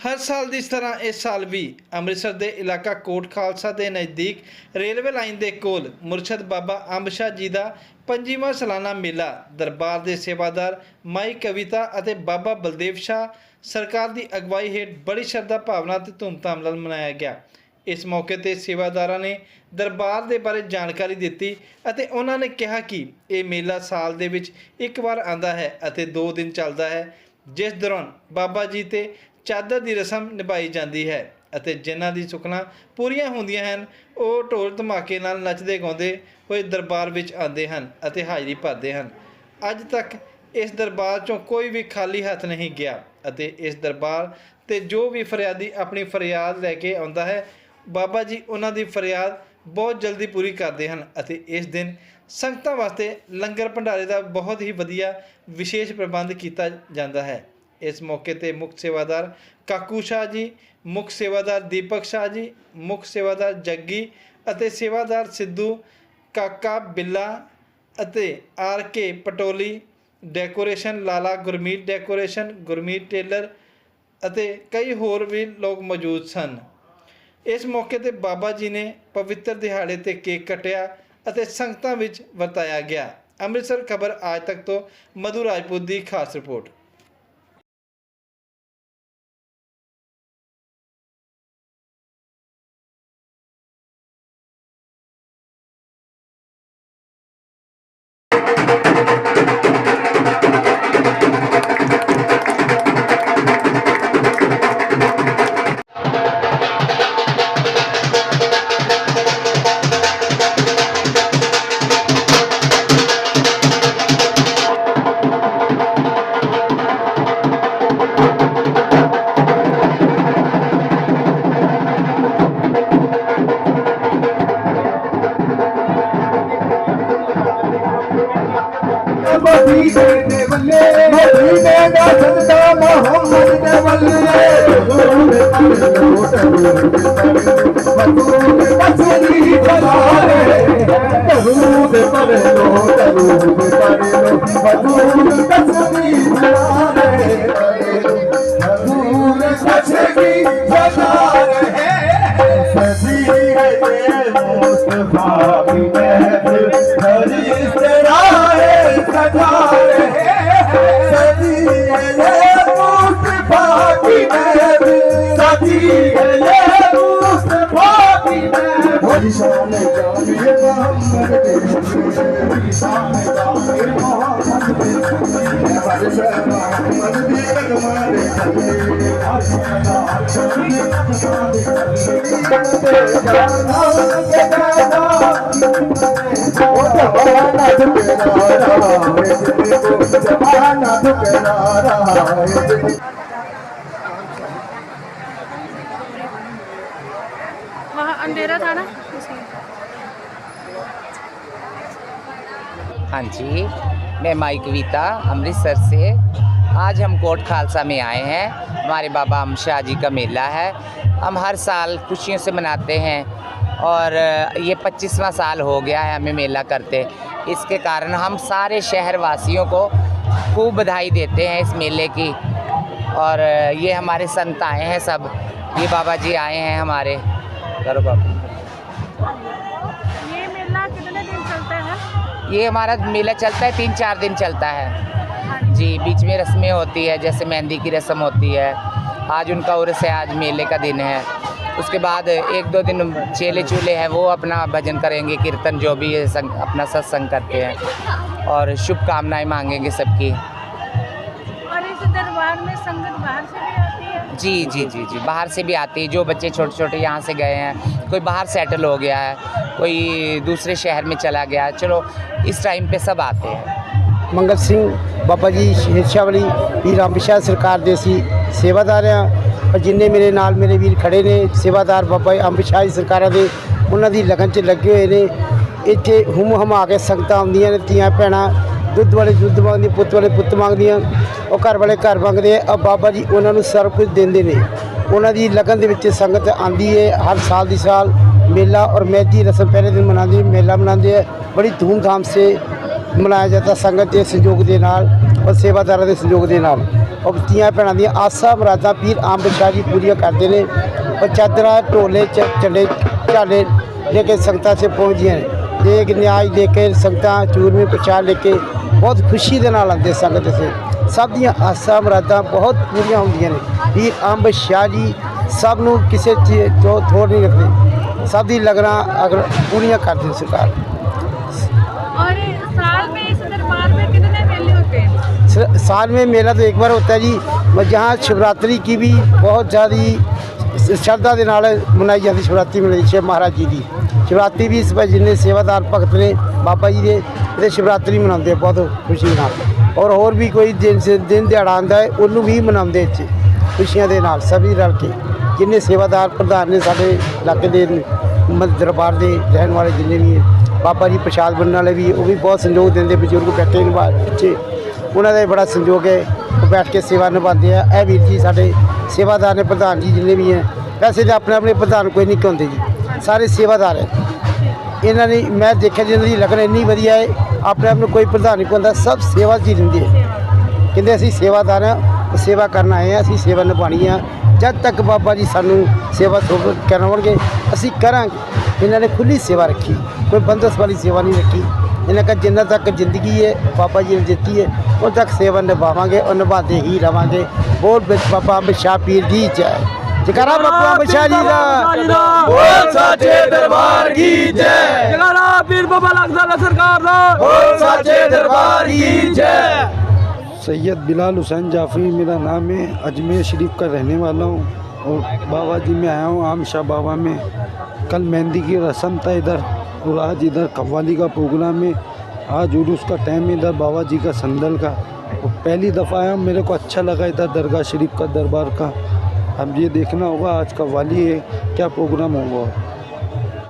ਹਰ ਸਾਲ ਦੀ ਤਰ੍ਹਾਂ ਇਸ ਸਾਲ ਵੀ ਅੰਮ੍ਰਿਤਸਰ ਦੇ ਇਲਾਕਾ ਕੋਟ ਖਾਲਸਾ ਦੇ ਨਜ਼ਦੀਕ ਰੇਲਵੇ ਲਾਈਨ ਦੇ ਕੋਲ ਮੁਰਸ਼ਦ ਬਾਬਾ ਅੰਬ ਸ਼ਾਹ ਜੀ ਦਾ ਪੰਜੀਵਾਂ ਸਾਲਾਨਾ ਮੇਲਾ ਦਰਬਾਰ ਦੇ ਸੇਵਾਦਾਰ ਮਾਈ ਕਵਿਤਾ ਅਤੇ ਬਾਬਾ ਬਲਦੇਵ ਸ਼ਾਹ ਸਰਕਾਰ ਦੀ ਅਗਵਾਈ ਹੇਠ ਬੜੀ ਸ਼ਰਧਾ ਭਾਵਨਾ ਤੇ ਧੂਮਧਾਮ ਨਾਲ ਮਨਾਇਆ ਗਿਆ। ਇਸ ਮੌਕੇ ਤੇ ਸੇਵਾਦਾਰਾਂ ਨੇ ਦਰਬਾਰ ਦੇ ਬਾਰੇ ਜਾਣਕਾਰੀ ਦਿੱਤੀ ਅਤੇ ਉਹਨਾਂ ਨੇ ਕਿਹਾ ਕਿ ਇਹ ਮੇਲਾ ਸਾਲ ਦੇ ਵਿੱਚ ਇੱਕ ਵਾਰ ਆਂਦਾ ਹੈ ਅਤੇ 2 ਦਿਨ ਚੱਲਦਾ ਹੈ, ਜਿਸ ਦੌਰਾਨ ਬਾਬਾ ਜੀ ਤੇ ਚਾਦਰ ਦੀ ਰਸਮ ਨਿਭਾਈ ਜਾਂਦੀ ਹੈ ਅਤੇ ਜਿਨ੍ਹਾਂ ਦੀ ਸੁਖਨਾ ਪੂਰੀਆਂ ਹੁੰਦੀਆਂ ਹਨ, ਉਹ ਢੋਲ ਧਮਾਕੇ ਨਾਲ ਨੱਚਦੇ, ਗਾਉਂਦੇ ਹੋਏ ਦਰਬਾਰ ਵਿੱਚ ਆਉਂਦੇ ਹਨ ਅਤੇ ਹਾਜ਼ਰੀ ਭਰਦੇ ਹਨ। ਅੱਜ ਤੱਕ ਇਸ ਦਰਬਾਰ ਚੋਂ ਕੋਈ ਵੀ ਖਾਲੀ ਹੱਥ ਨਹੀਂ ਗਿਆ ਅਤੇ ਇਸ ਦਰਬਾਰ ਤੇ ਜੋ ਵੀ ਫਰਿਆਦੀ ਆਪਣੀ ਫਰਿਆਦ ਲੈ ਕੇ ਆਉਂਦਾ ਹੈ, ਬਾਬਾ ਜੀ ਉਹਨਾਂ ਦੀ ਫਰਿਆਦ ਬਹੁਤ ਜਲਦੀ ਪੂਰੀ ਕਰਦੇ ਹਨ ਅਤੇ ਇਸ ਦਿਨ ਸੰਗਤਾਂ ਵਾਸਤੇ ਲੰਗਰ ਭੰਡਾਰੇ ਦਾ ਬਹੁਤ ਹੀ ਵਧੀਆ ਵਿਸ਼ੇਸ਼ ਪ੍ਰਬੰਧ ਕੀਤਾ ਜਾਂਦਾ ਹੈ। ਇਸ ਮੌਕੇ ਤੇ ਮੁੱਖ ਸੇਵਾਦਾਰ ਕਾਕੂ ਸ਼ਾਹ ਜੀ, ਮੁੱਖ ਸੇਵਾਦਾਰ ਦੀਪਕ ਸ਼ਾਹ ਜੀ, ਮੁੱਖ ਸੇਵਾਦਾਰ ਜੱਗੀ ਅਤੇ ਸੇਵਾਦਾਰ ਸਿੱਧੂ, ਕਾਕਾ ਬਿੱਲਾ ਅਤੇ R K Patoli, decoration Lala Gurmeet decoration, Gurmeet tailor ਅਤੇ ਕਈ ਹੋਰ ਵੀ ਲੋਕ ਮੌਜੂਦ ਸਨ। ਇਸ ਮੌਕੇ ਤੇ ਬਾਬਾ ਜੀ ਨੇ ਪਵਿੱਤਰ ਦਿਹਾੜੇ ਤੇ ਕੇਕ ਕਟਿਆ ਅਤੇ ਸੰਗਤਾਂ ਵਿੱਚ ਵਰਤਾਇਆ ਗਿਆ। ਅੰਮ੍ਰਿਤਸਰ ਖਬਰ ਆਜ ਤੱਕ ਤੋਂ ਮਧੂ ਰਾਜਪੂਤ ਦੀ ਖਾਸ ਰਿਪੋਰਟ। بدو گڏ سندي دلاري تهو گڏ پرنو دلو گڏ वहाँ अंधेरा था ना इसलिए हाँ जी, मैं माई कविता अमृतसर से। आज हम कोट खालसा में आए हैं। हमारे बाबा हम शाह जी का मेला है। हम हर साल खुशियों से मनाते हैं और ये पच्चीसवां साल हो गया है हमें मेला करते। इसके कारण हम सारे शहर वासियों को खूब बधाई देते हैं इस मेले की। और ये हमारे संत आए हैं सब। ये बाबा जी आए हैं हमारे। करो बाबा। ये हमारा मेला चलता है तीन चार दिन चलता है। जी बीच में रस्में होती है जैसे मेहंदी की रस्म होती है। आज उनका उर्स है आज मेले का दिन है। उसके बाद एक दो दिन चेले चूले हैं वो अपना भजन करेंगे कीर्तन जो भी है संग, अपना सत्संग करते हैं। और शुभकामनाएँ मांगेंगे सबकी। और इस दरबार में संगत बाहर से भी जी जी जी जी बाहर से भी आती है जो बच्चे छोटे छोटे यहाँ से गए हैं कोई बाहर सेटल हो गया है कोई दूसरे शहर में चला गया है चलो इस टाइम पे सब आते हैं ਮੰਗਲ ਸਿੰਘ ਬਾਬਾ ਜੀ ਸ਼ੇਰਸ਼ਾਹ ਵਾਲੀ ਵੀਰ ਅੰਬਿਸ਼ਾ ਸਰਕਾਰ ਦੇ ਅਸੀਂ ਸੇਵਾਦਾਰ ਆ ਔਰ ਜਿੰਨੇ ਮੇਰੇ ਨਾਲ ਮੇਰੇ ਵੀਰ ਖੜੇ ਨੇ ਸੇਵਾਦਾਰ ਬਾਬਾ ਅੰਬਿਸ਼ਾ ਦੀ ਸਰਕਾਰਾਂ ਦੇ ਉਹਨਾਂ ਦੀ ਲਗਨ 'ਚ ਲੱਗੇ ਹੋਏ ਨੇ ਇੱਥੇ ਹੁਮ ਹਮਾ ਕੇ ਸੰਗਤਾਂ ਆਉਂਦੀਆਂ ਨੇ ਧੀਆਂ ਭੈਣਾਂ ਦੁੱਧ ਵਾਲੇ ਦੁੱਧ ਮੰਗਦੀਆਂ ਪੁੱਤ ਵਾਲੇ ਪੁੱਤ ਮੰਗਦੀਆਂ ਉਹ ਘਰ ਵਾਲੇ ਘਰ ਮੰਗਦੇ ਆ ਔਰ ਬਾਬਾ ਜੀ ਉਹਨਾਂ ਨੂੰ ਸਭ ਕੁਝ ਦਿੰਦੇ ਨੇ। ਉਹਨਾਂ ਦੀ ਲਗਨ ਦੇ ਵਿੱਚ ਸੰਗਤ ਆਂਦੀ ਹੈ ਹਰ ਸਾਲ ਦੀ ਸਾਲ ਮੇਲਾ ਔਰ ਮਹਿੰਦੀ ਰਸਮ ਪਹਿਲੇ ਦਿਨ ਮਨਾਉਂਦੀ ਮੇਲਾ ਮਨਾਉਂਦੇ ਹੈ ਬੜੀ ਧੂਮਧਾਮ ਸੇ ਮਨਾਇਆ ਜਾਂਦਾ ਸੰਗਤ ਦੇ ਸਹਿਯੋਗ ਦੇ ਨਾਲ ਔਰ ਸੇਵਾਦਾਰਾਂ ਦੇ ਸਹਿਯੋਗ ਦੇ ਨਾਲ। ਔਰ ਧੀਆਂ ਭੈਣਾਂ ਦੀਆਂ ਆਸਾਂ ਮੁਰਾਦਾਂ ਪੀਰ ਆਮ ਸ਼ਾਹ ਜੀ ਪੂਰੀਆਂ ਕਰਦੇ ਨੇ, ਔਰ ਚਾਦਰਾਂ, ਢੋਲੇ, ਚ ਝੰਡੇ ਝਾਲੇ ਲੈ ਕੇ ਸੰਗਤਾਂ 'ਚ ਪਹੁੰਚਦੀਆਂ ਨੇ। ਦੇਗ ਨਿਆਜ ਦੇ ਕੇ ਸੰਗਤਾਂ ਚੂਰਮੇ ਪ੍ਰਸ਼ਾਦ ਲੈ ਕੇ ਬਹੁਤ ਖੁਸ਼ੀ ਦੇ ਨਾਲ ਆਉਂਦੇ ਸੰਗਤ ਸੇ ਸਭ ਦੀਆਂ ਆਸਾਂ ਮੁਰਾਦਾਂ ਬਹੁਤ ਪੂਰੀਆਂ ਹੁੰਦੀਆਂ ਨੇ ਪੀਰ ਅੰਬ ਸ਼ਾਹ ਜੀ ਸਭ ਨੂੰ ਕਿਸੇ ਚੀਜ਼ ਤੋਂ ਥੋੜ ਨਹੀਂ ਰੱਖਦੇ ਸਭ ਦੀ ਲਗਨਾ ਅਗਰ ਪੂਰੀਆਂ ਕਰਦੇ ਨੇ ਸਰਕਾਰ और साल में इस दरबार में कितने मेले होते हैं स- साल में मेला तो एक बार होता है जी मैं जहाँ शिवरात्रि की भी बहुत ज़्यादा श्रद्धा के नाल मनाई जाती शिवरात्रि मनाई शिव महाराज जी की शिवरात्रि भी इस बार जिन्ने सेवादार भगत ने बाबा जी ਦੇ ਇਹਦੇ ਸ਼ਿਵਰਾਤਰੀ ਮਨਾਉਂਦੇ ਆ ਬਹੁਤ ਖੁਸ਼ੀ ਨਾਲ। ਔਰ ਹੋਰ ਵੀ ਕੋਈ ਦਿਨ ਦਿਨ ਦਿਹਾੜਾ ਆਉਂਦਾ ਹੈ ਉਹਨੂੰ ਵੀ ਮਨਾਉਂਦੇ ਇੱਥੇ ਖੁਸ਼ੀਆਂ ਦੇ ਨਾਲ ਸਭੀ ਰਲ ਕੇ। ਜਿੰਨੇ ਸੇਵਾਦਾਰ ਪ੍ਰਧਾਨ ਨੇ ਸਾਡੇ ਇਲਾਕੇ ਦੇ ਦਰਬਾਰ ਦੇ ਰਹਿਣ ਵਾਲੇ ਜਿੰਨੇ ਵੀ ਹੈ, ਬਾਬਾ ਜੀ ਪ੍ਰਸ਼ਾਦ ਬਣਨ ਵਾਲੇ ਵੀ ਉਹ ਵੀ ਬਹੁਤ ਸੰਯੋਗ ਦਿੰਦੇ ਬਜ਼ੁਰਗ ਬੈਠੇ ਨੇ ਬਾਹਰ ਪਿੱਛੇ। ਉਹਨਾਂ ਦਾ ਬੜਾ ਸੰਯੋਗ ਹੈ ਉਹ ਬੈਠ ਕੇ ਸੇਵਾ ਨਿਭਾਉਂਦੇ ਆ। ਇਹ ਵੀਰ ਜੀ ਸਾਡੇ ਸੇਵਾਦਾਰ ਨੇ ਪ੍ਰਧਾਨ ਜੀ ਜਿੰਨੇ ਵੀ ਹੈ ਵੈਸੇ ਤਾਂ ਆਪਣੇ ਆਪਣੇ ਪ੍ਰਧਾਨ ਕੋਈ ਨਹੀਂ ਕਹਿੰਦੇ ਜੀ। ਸਾਰੇ ਸੇਵਾਦਾਰ ਹੈ। ਇਹਨਾਂ ਨੇ ਮੈਂ ਦੇਖਿਆ ਜੀ, ਇਹਨਾਂ ਦੀ ਲਗਨ ਇੰਨੀ ਵਧੀਆ ਹੈ, ਆਪਣੇ ਆਪ ਨੂੰ ਕੋਈ ਪ੍ਰਧਾਨ ਨਹੀਂ ਕਹਿੰਦਾ ਸਭ ਸੇਵਾ 'ਚ ਹੀ ਰਹਿੰਦੇ ਹੈ ਕਹਿੰਦੇ ਅਸੀਂ ਸੇਵਾਦਾਰ ਹਾਂ, ਸੇਵਾ ਕਰਨ ਆਏ ਹਾਂ, ਅਸੀਂ ਸੇਵਾ ਨਿਭਾਉਣੀ ਆ। ਜਦ ਤੱਕ ਬਾਬਾ ਜੀ ਸਾਨੂੰ ਸੇਵਾ ਸੋਭ ਅਸੀਂ ਕਰਾਂਗੇ। ਇਹਨਾਂ ਨੇ ਖੁੱਲੀ ਸੇਵਾ ਰੱਖੀ, ਕੋਈ ਬੰਦਸ ਵਾਲੀ ਸੇਵਾ ਨਹੀਂ ਰੱਖੀ। ਇਹਨਾਂ ਕਾ ਜਿੰਨਾ ਤੱਕ ਜ਼ਿੰਦਗੀ ਹੈ, ਬਾਬਾ ਜੀ ਨੇ ਦਿੱਤੀ ਹੈ ਉਦੋਂ ਤੱਕ ਸੇਵਾ ਨਿਭਾਵਾਂਗੇ ਔਰ ਨਿਭਾਉਂਦੇ ਹੀ ਰਵਾਂਗੇ। ਬੋਲ ਵਿੱਚ ਬਾਬਾ ਅੰਬ ਸ਼ਾਹ ਪੀਰ ਜੀ ਜੈ। जगरा बकुआ बशा दा। बोल साचे दरबार की जय। जगरा पीर बाबा लखदा सरकार दा। बोल साचे दरबार की जय। सैयद बिलाल हुसैन जाफरी मेरा नाम है। अजमेर शरीफ का रहने वाला हूँ और बाबा जी में आया हूँ आम शाह बाबा में। कल मेहंदी की रस्म था इधर और आज इधर कव्वाली का प्रोग्राम है। आज उर्स का टाइम है इधर बाबा जी का संदल का। और पहली दफ़ा आया मेरे को अच्छा लगा इधर दरगाह शरीफ का दरबार का। अब ये देखना होगा आज कव्वाली है क्या प्रोग्राम होगा